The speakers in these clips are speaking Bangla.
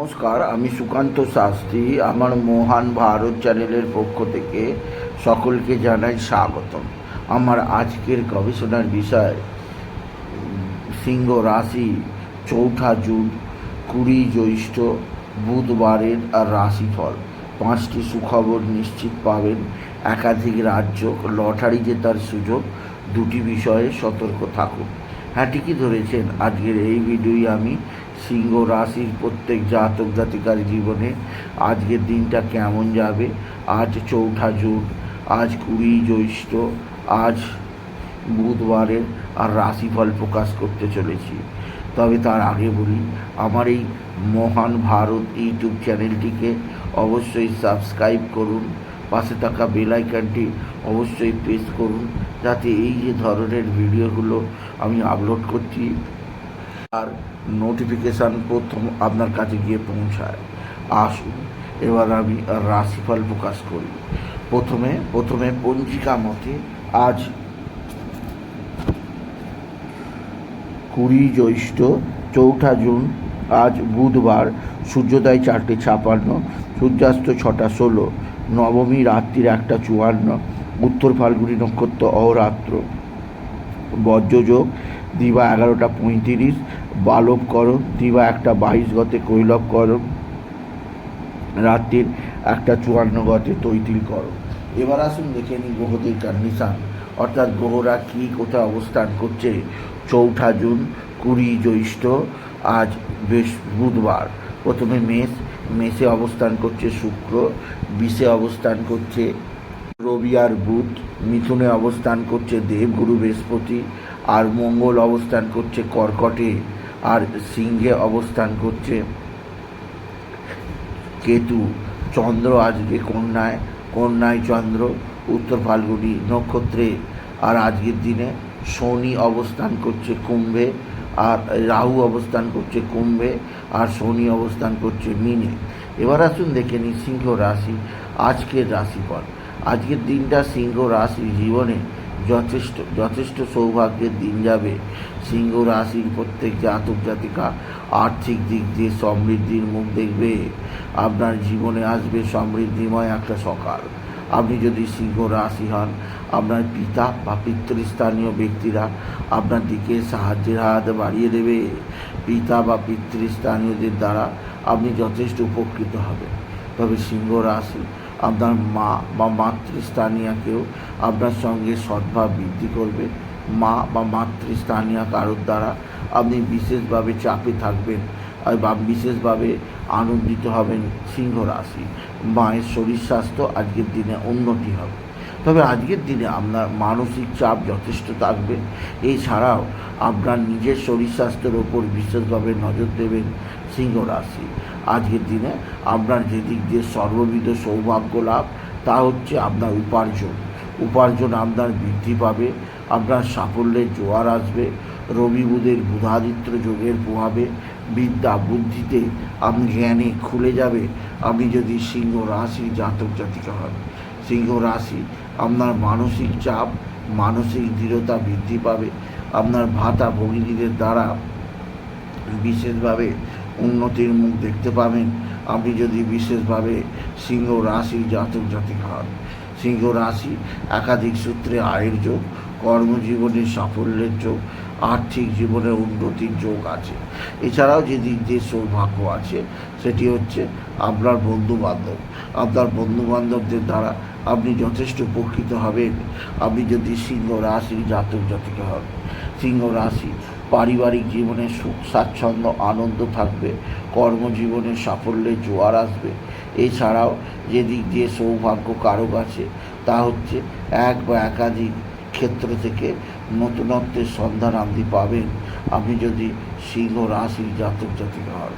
নমস্কার, আমি সুকান্ত শাস্ত্রী। আমার মহান ভারত চ্যানেলের পক্ষ থেকে সকলকে জানাই স্বাগতম। আমার আজকের গবেষণার বিষয়, সিংহ রাশি, চৌঠা জুন, কুড়ি জ্যৈষ্ঠ, বুধবারের আর রাশিফল। পাঁচটি সুখবর নিশ্চিত পাবেন। একাধিক রাজ্য, লটারি জেতার সুযোগ, দুটি বিষয়ে সতর্ক থাকুন। হ্যাঁ ঠিকই ধরেছেন। আজকের এই ভিডিওই আমি সিংহ রাশির প্রত্যেক জাতক জাতিকার জীবনে আজকের দিনটা কেমন যাবে? আজ চৌঠা জুন, আজ কুড়ি জ্যৈষ্ঠ, আজ বুধবারের আর রাশিফল প্রকাশ করতে চলেছি। তবে তার আগে বলি, আমার এই মহান ভারত ইউটিউব চ্যানেলটিকে অবশ্যই সাবস্ক্রাইব করুন, পাশে থাকা বেল আইকনটি অবশ্যই প্রেস করুন, যাতে এই যে ধরনের ভিডিওগুলো আমি আপলোড করছি, আর নোটিফিকেশান প্রথম আপনার কাছে গিয়ে পৌঁছায়। আসুন, এবার আমি রাশিফল প্রকাশ করি। প্রথমে প্রথমে পঞ্জিকা মতে আজ কুড়ি জ্যৈষ্ঠ চৌঠা জুন, আজ বুধবার, সূর্যোদয় চারটে ছাপান্ন, সূর্যাস্ত ছটা ষোলো, নবমী রাত্রির একটা চুয়ান্ন, উত্তর ফাল্গুনি নক্ষত্র অহরাত্র বজ্রযোগ দিবা এগারোটা পঁয়ত্রিশ বালব করম দিবা একটা বাইশ গতে কৈলব করম রাত্রির একটা চুয়ান্ন গতে তৈতিল করম এবার আসুন দেখে নিই গ্রহদের কন্ডিশান অর্থাৎ গ্রহরা কী কোথায় অবস্থান করছে? চৌঠা জুন, কুড়ি জ্যৈষ্ঠ, আজ বেশ বুধবার। প্রথমে মেষ, মেষে অবস্থান করছে শুক্র, বিষে অবস্থান করছে রবি আর বুধ, মিথুনে অবস্থান করছে দেবগুরু বৃহস্পতি, আর মঙ্গল অবস্থান করছে কর্কটে। আর সিংহে অবস্থান করছে। কেতু, চন্দ্র আজকে কন্যায় কন্যায় চন্দ্র, উত্তর ফাল্গুনি নক্ষত্রে। আর আজকের দিনে শনি অবস্থান করছে কুম্ভে, আর রাহু অবস্থান করছে কুম্ভে, আর শনি অবস্থান করছে মিনে। এবার আসুন দেখে নিই সিংহ রাশি, আজকের রাশিফল। আজকের দিনটা সিংহ রাশি জীবনে যথেষ্ট যথেষ্ট সৌভাগ্যের দিন যাবে। সিংহ রাশির প্রত্যেক জাতক জাতিকা আর্থিক দিক দিয়ে সমৃদ্ধির মুখ দেখবে। আপনার জীবনে আসবে সমৃদ্ধিময় একটা সকাল। আপনি যদি সিংহ রাশি হন, আপনার পিতা বা পিতৃস্থানীয় ব্যক্তিরা আপনার দিকে সাহায্যের হাত বাড়িয়ে দেবে। পিতা বা পিতৃস্থানীয়দের দ্বারা আপনি যথেষ্ট উপকৃত হবেন। তবে সিংহ রাশি আপনার মা বা মাতৃস্থানীয়কেও আপনার সঙ্গে সদ্ভাব বৃদ্ধি করবে। মা বা মাতৃস্থানীয় কারোর দ্বারা আপনি বিশেষভাবে চাপে থাকবেন বা বিশেষভাবে আনন্দিত হবেন সিংহ রাশি। মায়ের শরীর স্বাস্থ্য আজকের দিনে উন্নতি হবে। তবে আজকের দিনে আপনার মানসিক চাপ যথেষ্ট থাকবে। এছাড়াও আপনার নিজের শরীর স্বাস্থ্যের ওপর বিশেষভাবে নজর দেবেন সিংহ রাশি। আজকের দিনে আপনার যেদিক দিয়ে সর্ববিধ সৌভাগ্য লাভ তা হচ্ছে আপনার উপার্জন। উপার্জন আপনার বৃদ্ধি পাবে, আপনার সাফল্যের জোয়ার আসবে, রবি বুধের বুধাদিত্য যোগের প্রভাবে বিদ্যা বুদ্ধিতে আপনি জ্ঞানে খুলে যাবে। আপনি যদি সিংহ রাশি জাতক জাতিকা হন, সিংহ রাশি আপনার মানসিক চাপ, মানসিক দৃঢ়তা বৃদ্ধি পাবে। আপনার ভাতা ভগিনীদের দ্বারা বিশেষভাবে উন্নতির মুখ দেখতে পাবেন। আপনি যদি বিশেষভাবে সিংহ রাশি জাতক জাতিকা হন, সিংহ রাশি একাধিক সূত্রে আয়ের যোগ, কর্মজীবনে সাফল্যের যোগ, আর্থিক জীবনে উন্নতির যোগ আছে। এছাড়াও যে দিক দিয়ে সৌভাগ্য আছে, সেটি হচ্ছে আপনার বন্ধু বান্ধব আপনার বন্ধু বান্ধবদের দ্বারা আপনি যথেষ্ট উপকৃত হবেন। আপনি যদি সিংহ রাশি জাতক জাতিকা হন, সিংহ রাশি পারিবারিক জীবনে সুখ, স্বাচ্ছন্দ্য, আনন্দ থাকবে, কর্মজীবনে সাফল্যের জোয়ার আসবে। এছাড়াও যে দিক দিয়ে সৌভাগ্য কারক আছে, তা হচ্ছে এক বা একাধিক ক্ষেত্র থেকে নতুনত্বের সন্ধান আপনি পাবেন। আপনি যদি সিংহ রাশি জাতক জাতিকা হন,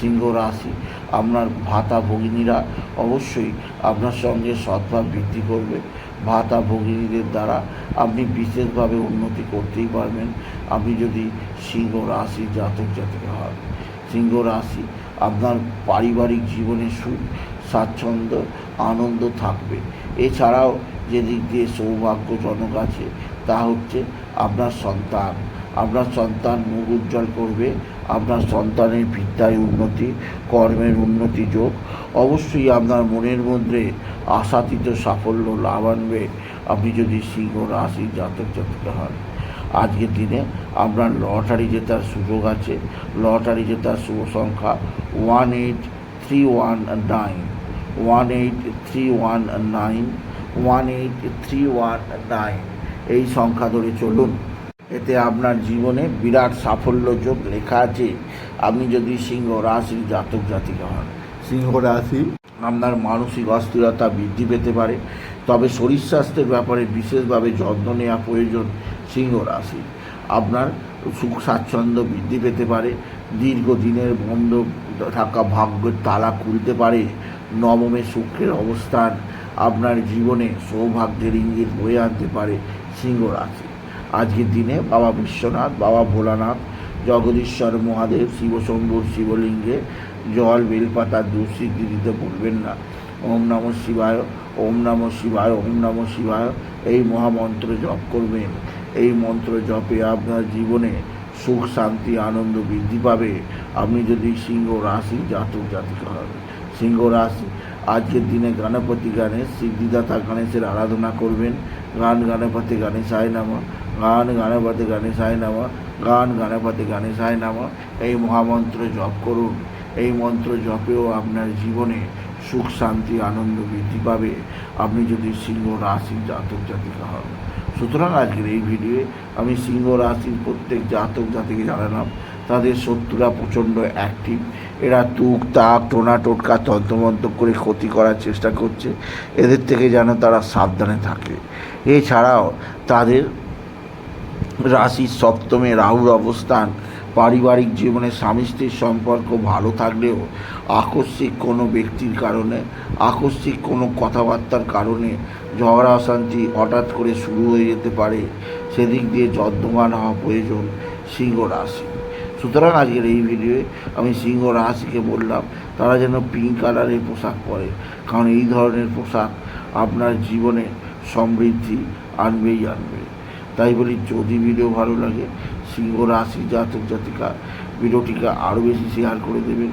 সিংহ রাশি আপনার ভাতা ভগিনীরা অবশ্যই আপনার সঙ্গে সদ্ভাব বৃদ্ধি করবে। ভাতা ভগিনীদের দ্বারা আপনি বিশেষভাবে উন্নতি করতেই পারবেন। আপনি যদি সিংহ রাশি জাতক জাতিকা হন, সিংহ রাশি আপনার পারিবারিক জীবনে সুখ, স্বাচ্ছন্দ্য, আনন্দ থাকবে। এছাড়াও যে দিক দিয়ে সৌভাগ্যজনক আছে, তা হচ্ছে আপনার সন্তান। আপনার সন্তান মুখ উজ্জ্বল করবে আপনার সন্তানের বিদ্যায় উন্নতি, কর্মের উন্নতি যোগ। অবশ্যই আপনার মনের মধ্যে আশাতীত সাফল্য লাভ আনবে। আপনি যদি সিংহ রাশি জাতক জাতিকা হন। আজকের দিনে আপনার লটারি জেতার সুযোগ আছে। লটারি জেতার শুভ সংখ্যা one eight three one nine. One eight three one nine. One eight three one nine. এই সংখ্যা ধরে চলুন। এতে আপনার জীবনে বিরাট সাফল্য যোগ লেখা আছে। আপনি যদি সিংহ রাশির জাতক জাতিকা হন। সিংহ রাশি। আপনার মানসিক অস্থিরতা বৃদ্ধি পেতে পারে। তবে শরীর স্বাস্থ্যের ব্যাপারে বিশেষভাবে যত্ন নেওয়া প্রয়োজন সিংহ রাশি আপনার সুখ স্বাচ্ছন্দ্য বৃদ্ধি পেতে পারে। দীর্ঘদিনের বন্ধ থাকা ভাগ্যের তালা খুলতে পারে। নবমে শুক্রের অবস্থান আপনার জীবনে সৌভাগ্যের ইঙ্গিত বয়ে আনতে পারে সিংহ রাশি। আজকের দিনে বাবা বিশ্বনাথ, বাবা ভোলানাথ, জগদীশ্বর মহাদেব, শিবশম্ভুর শিবলিঙ্গে জল, বেলপাতা দুঃসিদ্ধি দিতে ভুলবেন না। ওম নম শিবায়, ওম নম শিবায়, ওম নম শিবায়। এই মহামন্ত্র জপ করবেন। এই মন্ত্র জপে আপনার জীবনে সুখ, শান্তি, আনন্দ বৃদ্ধি পাবে। আপনি যদি সিংহ রাশি জাতক, জাতিকা হন। সিংহ রাশি, আজকের দিনে গণপতি গণেশ, সিদ্ধিদাতা গণেশের আরাধনা করবেন। গান গণপতি গণেশায় নামা। গান, গণপতি, গণেশায় নামা। গান, গণপতি, গণেশায় নামা। এই মহামন্ত্র জপ করুন। এই মন্ত্র জপেও আপনার জীবনে সুখ, শান্তি, আনন্দ বৃদ্ধি পাবে। আপনি যদি সিংহ রাশি জাতক জাতিকা হন। সুতরাং আজকের এই ভিডিওয়ে আমি সিংহ রাশির প্রত্যেক জাতক জাতিকে জানালাম। তাদের শত্রুরা প্রচণ্ড অ্যাক্টিভ এরা তুক, তাক, টোনা, টোটকা, তন্ত্রমন্ত্র করে ক্ষতি করার চেষ্টা করছে। এদের থেকে যেন তারা সাবধানে থাকে। এছাড়াও তাদের রাশির সপ্তমে রাহুর অবস্থান, পারিবারিক জীবনে স্বামী স্ত্রীর সম্পর্ক ভালো থাকলেও আকস্মিক কোনো ব্যক্তির কারণে, আকস্মিক কোনো কথাবার্তার কারণে ঝগড়া, অশান্তি হঠাৎ করে শুরু হয়ে যেতে পারে। সেদিক দিয়ে যত্নবান হওয়া প্রয়োজন সিংহ রাশি। সুতরাং আজকের এই ভিডিওয়ে আমি সিংহ রাশিকে বললাম, তারা যেন পিঙ্ক কালারের পোশাক পরে। কারণ এই ধরনের পোশাক আপনার জীবনে সমৃদ্ধি আনবেই আনবে। তাই বলি যদি ভিডিও ভালো লাগে, সিংহ রাশি, জাতক জাতিকা ভিডিওটিকে আরও বেশি শেয়ার করে দেবেন।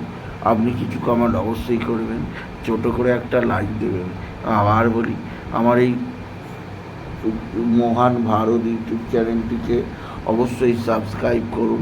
আপনি কিছু কমেন্ট অবশ্যই করবেন ছোটো করে একটা লাইক দেবেন। আবার বলি, আমার এই মহান ভারত ইউটিউব চ্যানেলটিকে অবশ্যই সাবস্ক্রাইব করুন।